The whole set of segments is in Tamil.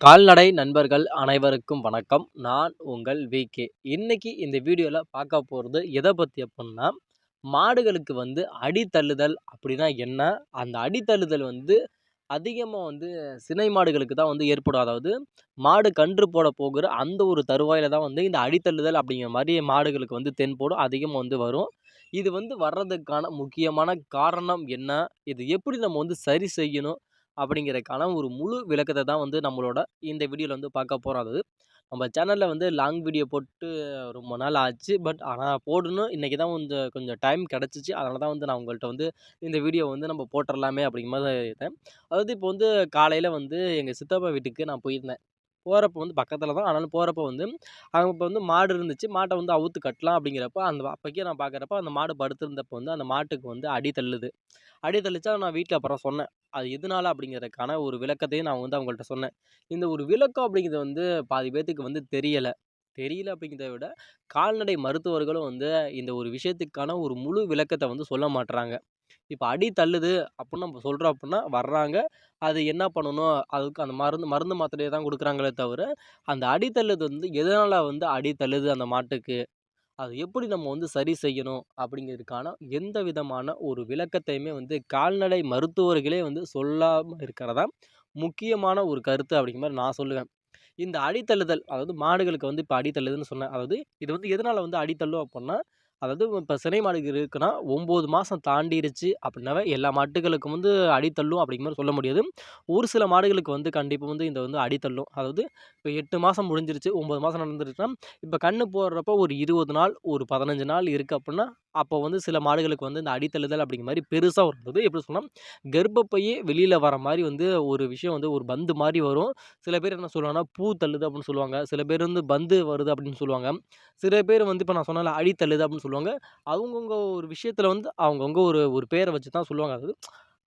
கால்நடை நண்பர்கள் அனைவருக்கும் வணக்கம். நான் உங்கள் விகே இன்னைக்கு இந்த வீடியோவில் பார்க்க போகிறது எதை பற்றி அப்படின்னா மாடுகளுக்கு வந்து அடித்தள்ளுதல் அப்படின்னா என்ன? அந்த அடித்தள்ளுதல் வந்து அதிகமாக வந்து சினை மாடுகளுக்கு தான் வந்து ஏற்படும். அதாவது மாடு கன்று போட போகிற அந்த ஒரு தருவாயில் தான் வந்து இந்த அடித்தள்ளுதல் அப்படிங்கிற மாதிரி மாடுகளுக்கு வந்து தென்போடும் அதிகமாக வந்து வரும். இது வந்து வர்றதுக்கான முக்கியமான காரணம் என்ன? இது எப்படி நம்ம வந்து சரி செய்யணும்? அப்படிங்கிறதுக்கான ஒரு முழு விளக்கத்தை தான் வந்து நம்மளோட இந்த வீடியோவில் வந்து பார்க்க போகிறோம் அது நம்ம சேனலில் வந்து லாங் வீடியோ போட்டு ரொம்ப நாள் ஆச்சு. பட் ஆனால் போடணும். இன்றைக்கி தான் கொஞ்சம் கொஞ்சம் டைம் கிடச்சிச்சு. அதனால தான் வந்து நான் உங்கள்கிட்ட வந்து இந்த வீடியோ வந்து நம்ம போட்டுடலாமே அப்படிங்கிற மாதிரி இருந்தேன் அதாவது இப்போ வந்து காலையில் வந்து எங்கள் சித்தப்பா வீட்டுக்கு நான் போயிருந்தேன். போகிறப்ப வந்து பக்கத்தில் தான். ஆனாலும் போகிறப்ப வந்து அவங்க இப்போ வந்து மாடு இருந்துச்சு. மாட்டை வந்து அவுத்து கட்டலாம் அப்படிங்கிறப்ப அந்த அப்போக்கே நான் பார்க்குறப்ப அந்த மாடு படுத்திருந்தப்போ வந்து அந்த மாட்டுக்கு வந்து அடி தள்ளுது. அடி தள்ளிச்சா நான் வீட்டில் அப்புறம் சொன்னேன். அது எதனால அப்படிங்கிறதுக்கான ஒரு விளக்கத்தையும் நான் வந்து அவங்கள்ட்ட சொன்னேன். இந்த ஒரு விளக்கம் அப்படிங்கிறது வந்து பாதி பேர்த்துக்கு வந்து தெரியலை. தெரியல அப்படிங்கிறத விட கால்நடை மருத்துவர்களும் வந்து இந்த ஒரு விஷயத்துக்கான ஒரு முழு விளக்கத்தை வந்து சொல்ல மாட்டுறாங்க இப்போ அடி தள்ளுது அப்படின்னு நம்ம சொல்கிறோம் அப்படின்னா வர்றாங்க. அது என்ன பண்ணணும்? அதுக்கு அந்த மருந்து மருந்து மாத்திரையை தான் கொடுக்குறாங்களே தவிர அந்த அடி தள்ளுது வந்து எதனால் வந்து அடி தள்ளுது அந்த மாட்டுக்கு? அது எப்படி நம்ம வந்து சரி செய்யணும்? அப்படிங்கிறதுக்கான எந்த விதமான ஒரு விளக்கத்தையுமே வந்து கால்நடை மருத்துவர்களே வந்து சொல்லாமல் இருக்கிறதா முக்கியமான ஒரு கருத்து அப்படிங்கிற மாதிரி நான் சொல்லுவேன். இந்த அடித்தள்ளுதல் அதாவது மாடுகளுக்கு வந்து இப்போ அடித்தள்ளுதுன்னு சொன்னேன். அதாவது இது வந்து எதனால் வந்து அடித்தள்ளும் அப்படின்னா அதாவது இப்போ சினை மாடுகள் இருக்குன்னா ஒம்பது மாதம் தாண்டிடுச்சு அப்படின்னாவே எல்லா மாட்டுகளுக்கும் வந்து அடித்தள்ளும் அப்படிங்கிற மாதிரி சொல்ல முடியாது. ஒரு சில மாடுகளுக்கு வந்து கண்டிப்பாக வந்து இந்த வந்து அடித்தள்ளும் அதாவது இப்போ எட்டு மாதம் முடிஞ்சிருச்சு ஒம்பது மாதம் நடந்துருச்சுன்னா இப்போ கண்ணு போடுறப்ப ஒரு இருபது நாள் ஒரு பதினஞ்சு நாள் இருக்குது அப்படின்னா அப்போ வந்து சில மாடுகளுக்கு வந்து இந்த அடித்தழுதல் அப்படிங்கிற மாதிரி பெருசாக வரும்போது எப்படி சொன்னால் கர்ப்பப்பையே வெளியில் வர மாதிரி வந்து ஒரு விஷயம் வந்து ஒரு பந்து மாதிரி வரும். சில பேர் என்ன சொல்லுவாங்கன்னா பூ தள்ளுது அப்படின்னு சொல்லுவாங்க. சில பேர் வந்து பந்து வருது அப்படின்னு சொல்லுவாங்க. சில பேர் வந்து இப்போ நான் சொன்னால அடி அப்படின்னு சொல்லுவாங்க. அவங்கவுங்க ஒரு விஷயத்தில் வந்து அவங்கவுங்க ஒரு ஒரு பேரை வச்சு தான் சொல்லுவாங்க. அது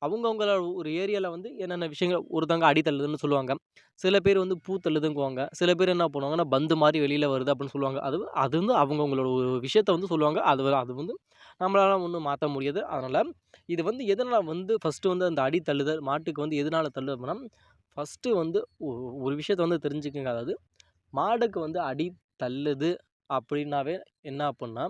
அவங்கவுங்கள ஒரு ஏரியாவில் வந்து என்னென்ன விஷயங்கள் ஒருத்தவங்க அடி தள்ளுதுன்னு சொல்லுவாங்க. சில பேர் வந்து பூ தள்ளுதுங்குவாங்க. சில பேர் என்ன பண்ணுவாங்கன்னா பந்து மாதிரி வெளியில் வருது அப்படின்னு சொல்லுவாங்க. அது அது வந்து அவங்கவுங்களோட ஒரு விஷயத்த வந்து சொல்லுவாங்க. அது அது வந்து நம்மளால் ஒன்றும் மாற்ற முடியாது. அதனால் இது வந்து எதனால் வந்து ஃபஸ்ட்டு வந்து அந்த அடி தள்ளுதல் மாட்டுக்கு வந்து எதனால் தள்ளுது அப்படின்னா ஃபஸ்ட்டு வந்து ஒரு விஷயத்தை வந்து தெரிஞ்சுக்கங்க. அதாவது மாடுக்கு வந்து அடி தள்ளுது அப்படின்னாவே என்ன அப்புடின்னா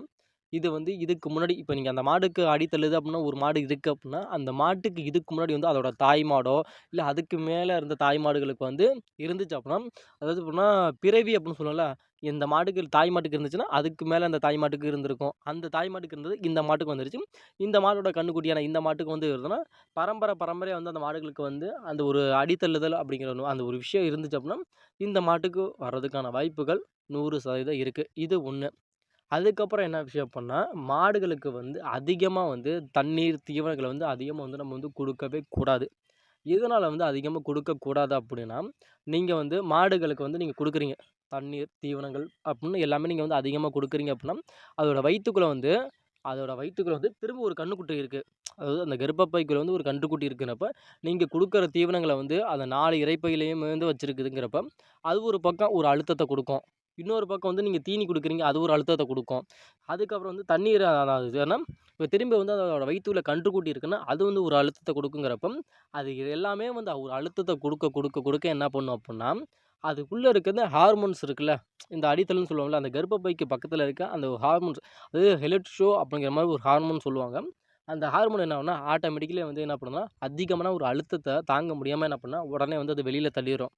இது வந்து இதுக்கு முன்னாடி இப்போ நீங்கள் அந்த மாடுக்கு அடி தள்ளுது அப்படின்னா ஒரு மாடு இருக்குது அப்படின்னா அந்த மாட்டுக்கு இதுக்கு முன்னாடி வந்து அதோட தாய் மாடோ இல்லை அதுக்கு மேலே இருந்த தாய் மாடுகளுக்கு வந்து இருந்துச்சு அப்படின்னா அதாவது அப்படின்னா பிறவி அப்படின்னு சொல்லுவோம்ல இந்த மாட்டுக்கு தாய் மாட்டுக்கு இருந்துச்சுன்னா அதுக்கு மேலே அந்த தாய் மாட்டுக்கு இருந்திருக்கும். அந்த தாய் மாட்டுக்கு இருந்தது இந்த மாட்டுக்கு வந்துருச்சு. இந்த மாட்டோட கண்ணுக்குட்டியான இந்த மாட்டுக்கு வந்து இருந்ததுன்னா பரம்பரை பரம்பரையாக வந்து அந்த மாடுகளுக்கு வந்து அந்த ஒரு அடித்தள்ளுதல் அப்படிங்கிற அந்த ஒரு விஷயம் இருந்துச்சு அப்படின்னா இந்த மாட்டுக்கு வர்றதுக்கான வாய்ப்புகள் நூறு சதவீதம் இருக்குது இது ஒன்று அதுக்கப்புறம் என்ன விஷயம் பண்ணால் மாடுகளுக்கு வந்து அதிகமாக வந்து தண்ணீர் தீவனங்களை வந்து அதிகமாக வந்து நம்ம வந்து கொடுக்கவே கூடாது. எதனால் வந்து அதிகமாக கொடுக்கக்கூடாது அப்படின்னா நீங்கள் வந்து மாடுகளுக்கு வந்து நீங்கள் கொடுக்குறீங்க. தண்ணீர் தீவனங்கள் அப்படின்னு எல்லாமே நீங்கள் வந்து அதிகமாக கொடுக்குறீங்க அப்படின்னா அதோடய வயிற்றுக்குள்ளே வந்து அதோடய வயிற்றுக்குள்ளே வந்து திரும்ப ஒரு கண்ணுக்குட்டி இருக்குது அதாவது அந்த கர்ப்பப்பைக்குள்ளே வந்து ஒரு கன்றுக்குட்டி இருக்குறப்ப நீங்கள் கொடுக்குற தீவனங்களை வந்து அந்த நாலு இறைப்பையிலையும் வந்து வச்சுருக்குதுங்கிறப்ப அது ஒரு பக்கம் ஒரு அழுத்தத்தை கொடுக்கும். இன்னொரு பக்கம் வந்து நீங்கள் தீனி கொடுக்குறீங்க அது ஒரு அழுத்தத்தை கொடுக்கும். அதுக்கப்புறம் வந்து தண்ணீர் அதாவது ஏன்னா இப்போ திரும்பி வந்து அதோட வயிற்றுல கன்றுக்குட்டி இருக்குன்னா அது வந்து ஒரு அழுத்தத்தை கொடுக்குங்கிறப்ப அது இது எல்லாமே வந்து ஒரு அழுத்தத்தை கொடுக்க கொடுக்க கொடுக்க என்ன பண்ணும் அப்படின்னா அதுக்குள்ளே இருக்கிறது ஹார்மோன்ஸ் இருக்குல்ல இந்த அடித்தல்னு சொல்லுவாங்கள்ல அந்த கர்ப்பப்பைக்கு பக்கத்தில் இருக்க அந்த ஹார்மோன்ஸ் அது ஹெலட் ஷோ அப்படிங்கிற மாதிரி ஒரு ஹார்மோன் சொல்லுவாங்க. அந்த ஹார்மோன் என்ன ஆகுனா ஆட்டோமேட்டிக்கலி வந்து என்ன பண்ணுன்னா அதிகமான ஒரு அழுத்தத்தை தாங்க முடியாமல் என்ன பண்ணால் உடனே வந்து அது வெளியில் தள்ளிடும்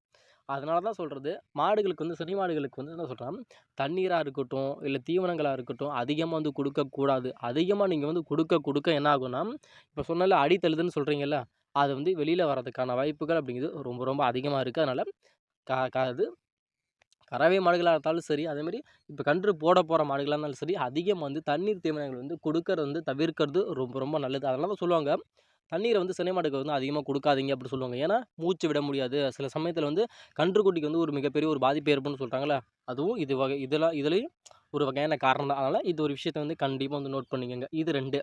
அதனால தான் சொல்கிறது மாடுகளுக்கு வந்து சினை மாடுகளுக்கு வந்து என்ன சொல்கிறேன் தண்ணீராக இருக்கட்டும் இல்லை தீவனங்களாக இருக்கட்டும் அதிகமாக வந்து கொடுக்கக்கூடாது. அதிகமாக நீங்கள் வந்து கொடுக்க கொடுக்க என்ன ஆகும்னா இப்போ சொன்னால அடி சொல்கிறீங்கல்ல அது வந்து வெளியில் வர்றதுக்கான வாய்ப்புகள் அப்படிங்கிறது ரொம்ப ரொம்ப அதிகமாக இருக்குது அதனால் கா கா அது கறவை மாடுகளாக இருந்தாலும் சரி அதேமாதிரி இப்போ கன்று போட போகிற மாடுகளாக இருந்தாலும் சரி அதிகம் வந்து தண்ணீர் தீவனங்கள் வந்து கொடுக்கறது வந்து தவிர்க்கிறது ரொம்ப ரொம்ப நல்லது. அதனால தான் சொல்லுவாங்க தண்ணீரை வந்து சினை மாடுக்கு வந்து அதிகமாக கொடுக்காதீங்க அப்படின்னு சொல்லுவாங்க. ஏன்னா மூச்சு விட முடியாது. சில சமயத்தில் வந்து கன்றுக்குட்டிக்கு வந்து ஒரு மிகப்பெரிய ஒரு பாதிப்பு ஏற்படும்னு சொல்கிறாங்களே அதுவும் இது வகை இதெல்லாம் இதுலேயும் ஒரு வகையான காரணம் தான். அதனால் இது ஒரு விஷயத்தை வந்து கண்டிப்பாக வந்து நோட் பண்ணிக்கோங்க. இது ரெண்டு.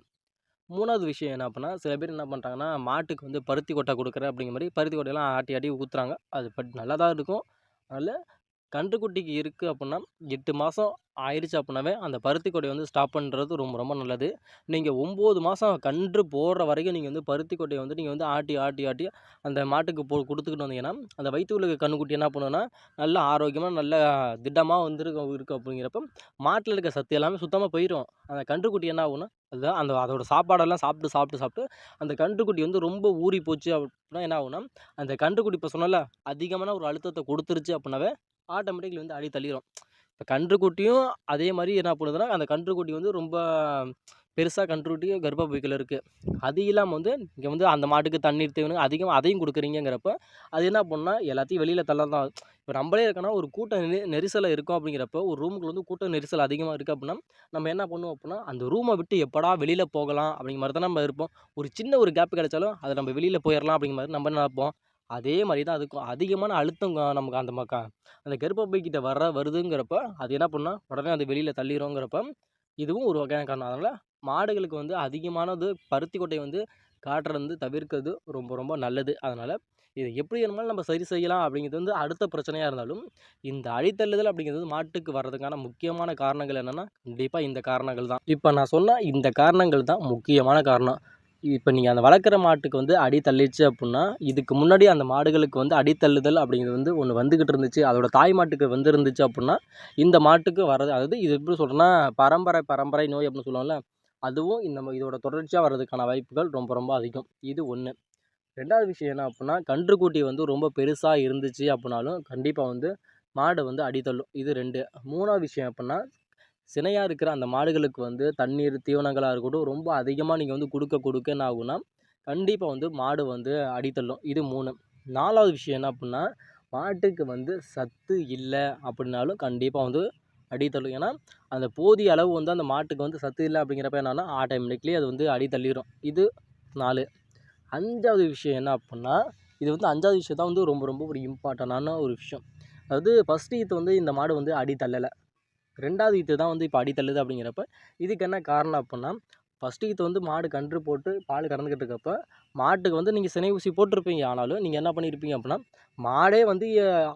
மூணாவது விஷயம் என்ன அப்படின்னா சில பேர் என்ன பண்ணுறாங்கன்னா மாட்டுக்கு வந்து பருத்தி கொட்டை கொடுக்குற அப்படிங்கிற மாதிரி பருத்தி கொட்டையெல்லாம் ஆட்டி ஆட்டி ஊற்றுறாங்க அது பட் நல்லா தான் இருக்கும். அதனால் கன்றுக்குட்டிக்கு இருக்குது அப்புடின்னா எட்டு மாதம் ஆயிடுச்சு அப்படின்னாவே அந்த பருத்தி கொடை வந்து ஸ்டாப் பண்ணுறது ரொம்ப ரொம்ப நல்லது. நீங்கள் ஒம்பது மாதம் கன்று போடுற வரைக்கும் நீங்கள் வந்து பருத்தி கொட்டையை வந்து நீங்கள் வந்து ஆட்டி ஆட்டி ஆட்டி அந்த மாட்டுக்கு போ கொடுத்துக்கிட்டு வந்தீங்கன்னா அந்த வயிற்றுல கன்றுக்குட்டி என்ன பண்ணுன்னா நல்லா ஆரோக்கியமாக நல்ல திடமாக வந்துருக்கும் இருக்குது அப்படிங்கிறப்ப மாட்டில் இருக்க சத்து எல்லாமே சுத்தமாக போயிடும் அந்த கன்றுக்குட்டி என்ன ஆகும்னா அதுதான் அந்த அதோட சாப்பாடெல்லாம் சாப்பிட்டு சாப்பிட்டு சாப்பிட்டு அந்த கன்றுக்குட்டி வந்து ரொம்ப ஊறி போச்சு அப்படின்னா என்ன ஆகும்னா அந்த கன்றுக்குட்டி இப்போ சொன்னல அதிகமான ஒரு அழுத்தத்தை கொடுத்துருச்சு அப்படின்னாவே ஆட்டோமேட்டிக்லி வந்து அடி தள்ளிடும் இப்போ கன்றுக்குட்டியும் அதே மாதிரி என்ன பண்ணுதுன்னா அந்த கன்றுக்குட்டி வந்து ரொம்ப பெருசாக கன்றுக்குட்டி கர்ப்பப்பைக்கில் இருக்குது அது இல்லாமல் வந்து இங்கே வந்து அந்த மாட்டுக்கு தண்ணீர் தேவை அதிகமாக அதையும் கொடுக்குறீங்கிறப்ப அது என்ன பண்ணால் எல்லாத்தையும் வெளியில் தள்ள தான் இப்போ நம்மளே இருக்கோன்னா ஒரு கூட்ட நெ நெரிசலை இருக்கும் அப்படிங்கிறப்ப ஒரு ரூமுக்குள்ள வந்து கூட்ட நெரிசல் அதிகமாக இருக்குது அப்படின்னா நம்ம என்ன பண்ணுவோம் அப்படின்னா அந்த ரூமை விட்டு எப்படா வெளியில் போகலாம் அப்படிங்கிற மாதிரி தான் நம்ம இருப்போம். ஒரு சின்ன ஒரு கேப் கிடைச்சாலும் அதை நம்ம வெளியில் போயிடலாம் அப்படிங்கிற மாதிரி நம்ம நினைப்போம். அதே மாதிரி தான் அதுக்கும் அதிகமான அழுத்தம் நமக்கு அந்த மக்கா அந்த கருப்பப்பை கிட்ட வர வருதுங்கிறப்ப அது என்ன பண்ணால் உடனே அது வெளியில் தள்ளிடுங்கிறப்ப இதுவும் ஒரு வகையான காரணம். அதனால் மாடுகளுக்கு வந்து அதிகமானது பருத்தி கொட்டையை வந்து காட்டுறது வந்து தவிர்க்கிறது ரொம்ப ரொம்ப நல்லது. அதனால் இதை எப்படி இருந்தாலும் நம்ம சரி செய்யலாம் அப்படிங்கிறது வந்து அடுத்த பிரச்சனையாக இருந்தாலும் இந்த அழித்தள்ளுதல் அப்படிங்கிறது மாட்டுக்கு வர்றதுக்கான முக்கியமான காரணங்கள் என்னென்னா கண்டிப்பாக இந்த காரணங்கள் தான். இப்போ நான் சொன்ன இந்த காரணங்கள் தான் முக்கியமான காரணம். இப்போ நீங்கள் அந்த வளர்க்குற மாட்டுக்கு வந்து அடி தள்ளிடுச்சு அப்புடின்னா இதுக்கு முன்னாடி அந்த மாடுகளுக்கு வந்து அடித்தள்ளுதல் அப்படிங்கிறது வந்து ஒன்று வந்துக்கிட்டு இருந்துச்சு. அதோட தாய் மாட்டுக்கு வந்து இருந்துச்சு அப்புடின்னா இந்த மாட்டுக்கு வர்றது அதாவது இது எப்படி சொல்கிறேன்னா பரம்பரை பரம்பரை நோய் அப்படின்னு சொல்லுவாங்கள்ல அதுவும் இந்த இதோட தொடர்ச்சியாக வர்றதுக்கான வாய்ப்புகள் ரொம்ப ரொம்ப அதிகம். இது ஒன்று ரெண்டாவது விஷயம் என்ன அப்புடின்னா கன்றுக்குட்டி வந்து ரொம்ப பெருசாக இருந்துச்சு அப்படின்னாலும் கண்டிப்பாக வந்து மாடு வந்து அடித்தள்ளும் இது ரெண்டு. மூணாவது விஷயம் அப்படின்னா சினையாக இருக்கிற அந்த மாடுகளுக்கு வந்து தண்ணீர் தீவனங்களாக இருக்கட்டும் ரொம்ப அதிகமாக நீங்கள் வந்து கொடுக்க கொடுக்க என்ன ஆகும்னா கண்டிப்பாக வந்து மாடு வந்து அடித்தள்ளும். இது மூணு. நாலாவது விஷயம் என்ன அப்புடின்னா மாட்டுக்கு வந்து சத்து இல்லை அப்படின்னாலும் கண்டிப்பாக வந்து அடித்தள்ளும். ஏன்னா அந்த போதிய அளவு வந்து அந்த மாட்டுக்கு வந்து சத்து இல்லை அப்படிங்கிறப்ப என்னென்னா ஆட்டோமேட்டிக்லி அது வந்து அடித்தள்ளிடும் இது நாலு. அஞ்சாவது விஷயம் என்ன அப்புடின்னா இது வந்து அஞ்சாவது விஷயம் தான் வந்து ரொம்ப ரொம்ப ஒரு இம்பார்ட்டண்டான ஒரு விஷயம். அதாவது ஃபஸ்ட்டு இது வந்து இந்த மாடு வந்து அடி தள்ளலை ரெண்டாவது ஈத்து தான் வந்து இப்போ அடித்தள்ளுது அப்படிங்கிறப்ப இதுக்கு என்ன காரணம் அப்புடின்னா ஃபஸ்ட்டு ஈத்து வந்து மாடு கன்று போட்டு பால் கறந்துக்கிட்டு இருக்கப்போ மாட்டுக்கு வந்து நீங்கள் சினை ஊசி போட்டிருப்பீங்க. ஆனாலும் நீங்கள் என்ன பண்ணியிருப்பீங்க அப்படின்னா மாடே வந்து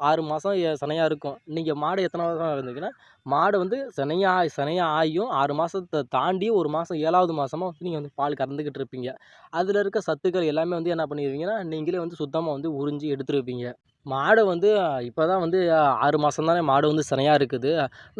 ஆறு மாதம் சினையாக இருக்கும். நீங்கள் மாடு எத்தனை மாதம் இருந்தீங்கன்னா மாடு வந்து சினையாக சினையாக ஆகியும் ஆறு மாதத்தை தாண்டி ஒரு மாதம் ஏழாவது மாதமாக வந்து நீங்கள் வந்து பால் கறந்துக்கிட்டு இருப்பீங்க. அதில் இருக்க சத்துக்கள் எல்லாமே வந்து என்ன பண்ணிடுவீங்கன்னா நீங்களே வந்து சுத்தமாக வந்து உறிஞ்சி எடுத்துருப்பீங்க மாடு வந்து இப்போ தான் வந்து ஆறு மாதம் தானே மாடு வந்து சினையாக இருக்குது.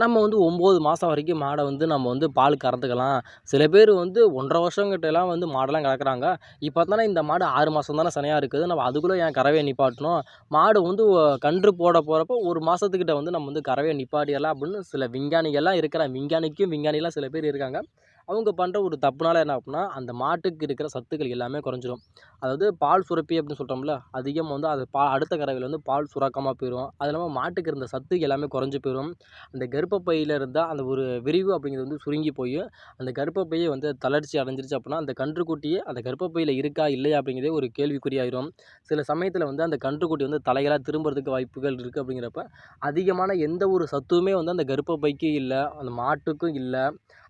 நம்ம வந்து ஒம்பது மாதம் வரைக்கும் மாடை வந்து நம்ம வந்து பால் கறந்துக்கலாம். சில பேர் வந்து ஒன்றரை வருஷங்கிட்டலாம் வந்து மாடெல்லாம் கறக்குறாங்க. இப்போ தானே இந்த மாடு ஆறு மாதம் தானே சினையாக இருக்குது. நம்ம அதுக்குள்ளே ஏன் கறவையை நிப்பாட்டணும்? மாடு வந்து கன்று போட போகிறப்போ ஒரு மாதத்துக்கிட்ட வந்து நம்ம வந்து கறவையை நிப்பாட்டிடலாம் அப்படின்னு சில விஞ்ஞானிகள்லாம் இருக்கிற விஞ்ஞானிக்கும் விஞ்ஞானிலாம் சில பேர் இருக்காங்க. அவங்க பண்ணுற ஒரு தப்புனால என்ன அப்படின்னா அந்த மாட்டுக்கு இருக்கிற சத்துக்கள் எல்லாமே குறைஞ்சிரும். அதாவது பால் சுரப்பி அப்படின்னு சொல்கிறோம்ல அதிகமாக வந்து அது பா அடுத்த கறவையில் வந்து பால் சுரக்காமல் போயிடும் அது இல்லாமல் மாட்டுக்கு இருந்த சத்து எல்லாமே குறைஞ்சி போயிடும் அந்த கர்ப்பப்பையில் இருந்தால் அந்த ஒரு விரிவு அப்படிங்கிறது வந்து சுருங்கி போய் அந்த கர்ப்பப்பையை வந்து தளர்ச்சி அடைஞ்சிருச்சு அப்படின்னா அந்த கன்றுக்குட்டியே அந்த கர்ப்பப்பையில் இருக்கா இல்லையா அப்படிங்கிறதே ஒரு கேள்விக்குறியாயிரும் சில சமயத்தில் வந்து அந்த கன்றுக்குட்டி வந்து தலைகளாக திரும்புறதுக்கு வாய்ப்புகள் இருக்குது அப்படிங்கிறப்ப அதிகமான எந்த ஒரு சத்துமே வந்து அந்த கர்ப்பப்பைக்கு இல்லை அந்த மாட்டுக்கும் இல்லை.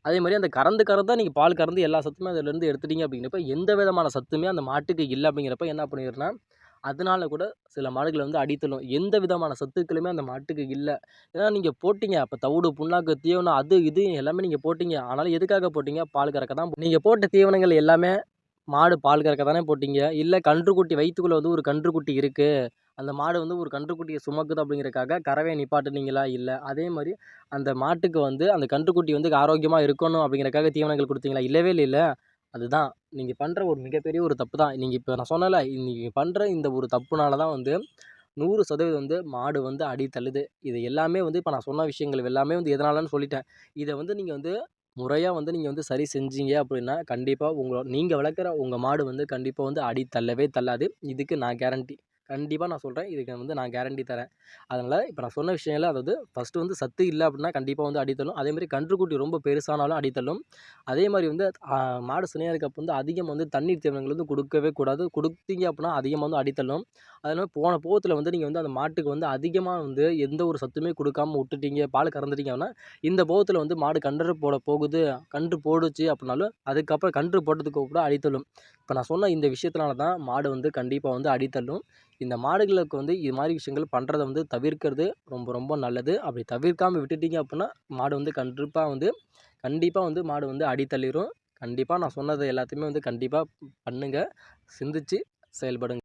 அதே மாதிரி அந்த கறந்து கறந்தால் நீங்கள் பால் கறந்து எல்லா சத்துமே அதிலேருந்து எடுத்துட்டீங்க அப்படிங்கிறப்ப எந்த விதமான சத்துமே அந்த மாட்டுக்கு இல்லை அப்படிங்கிறப்ப என்ன பண்ணிடுறேன்னா அதனால கூட சில மாடுகள் வந்து அடித்தலும். எந்த விதமான சத்துக்களுமே அந்த மாட்டுக்கு இல்லை. ஏன்னா நீங்கள் போட்டிங்க. அப்போ தவிடு புண்ணாக்கு தீவனம் அது இது எல்லாமே நீங்கள் போட்டிங்க. ஆனாலும் எதுக்காக போட்டிங்க? பால் கறக்க தான் நீங்கள் போட்ட தீவனங்கள் எல்லாமே மாடு பால் கறக்க தானே போட்டிங்க. இல்லை கன்றுக்குட்டி வயிற்றுக்குள்ளே வந்து ஒரு கன்றுக்குட்டி இருக்குது அந்த மாடு வந்து ஒரு கன்றுக்குட்டியை சுமக்குது அப்படிங்கிறக்காக கறவையை நிப்பாட்டுனீங்களா? இல்லை. அதே மாதிரி அந்த மாட்டுக்கு வந்து அந்த கன்றுக்குட்டி வந்து ஆரோக்கியமாக இருக்கணும் அப்படிங்கிறக்காக தீவனங்கள் கொடுத்தீங்களா? இல்லவே இல்லை அதுதான். நீங்கள் பண்ணுற ஒரு மிகப்பெரிய ஒரு தப்பு தான். நீங்கள் இப்போ நான் சொன்னல நீங்கள் பண்ணுற இந்த ஒரு தப்புனால தான் வந்து நூறு சதவீதம் வந்து மாடு வந்து அடி தள்ளுது. இது எல்லாமே வந்து இப்போ நான் சொன்ன விஷயங்கள் எல்லாமே வந்து எதனாலன்னு சொல்லிட்டேன். இதை வந்து நீங்கள் வந்து முறையாக வந்து நீங்கள் வந்து சரி செஞ்சீங்க அப்படின்னா கண்டிப்பாக உங்களை நீங்கள் வளர்க்குற உங்கள் மாடு வந்து கண்டிப்பாக வந்து அடி தள்ளவே தள்ளாது. இதுக்கு நான் கேரண்டி கண்டிப்பாக நான் சொல்கிறேன் இதுக்கு வந்து நான் கேரண்டி தரேன். அதனால் இப்போ நான் சொன்ன விஷயங்கள் அதாவது ஃபஸ்ட்டு வந்து சத்து இல்லை அப்படின்னா கண்டிப்பாக வந்து அடித்தள்ளும் அதேமாதிரி கன்றுக்குட்டி ரொம்ப பெருசானாலும் அடித்தள்ளும் அதே மாதிரி வந்து மாடு சினையாக இருக்கப்போ வந்து அதிகம் வந்து தண்ணீர் தீவனங்கள் வந்து கொடுக்கவே கூடாது. கொடுத்தீங்க அப்படின்னா அதிகமாக வந்து அடித்தள்ளும் அதனால் போன போகத்தில் வந்து நீங்கள் வந்து அந்த மாட்டுக்கு வந்து அதிகமாக வந்து எந்த ஒரு சத்துமே கொடுக்காம விட்டுட்டீங்க பால் கறந்துட்டீங்க அப்படின்னா இந்த போகத்தில் வந்து மாடு கன்று போட போகுது. கன்று போடுச்சு அப்படின்னாலும் அதுக்கப்புறம் கன்று போட்டதுக்கு கூட அடித்தள்ளும் இப்போ நான் சொன்ன இந்த விஷயத்தினால தான் மாடு வந்து கண்டிப்பாக வந்து அடித்தள்ளும் இந்த மாடுகளுக்கு வந்து இது மாதிரி விஷயங்கள் பண்ணுறத வந்து தவிர்க்கிறது ரொம்ப ரொம்ப நல்லது. அப்படி தவிர்க்காமல் விட்டுட்டீங்க அப்படின்னா மாடு வந்து கண்டிப்பாக வந்து கண்டிப்பாக வந்து மாடு வந்து அடி தள்ளிடும் கண்டிப்பாக நான் சொன்னது எல்லாத்தையுமே வந்து கண்டிப்பாக பண்ணுங்கள் சிந்திச்சு செயல்படுங்க.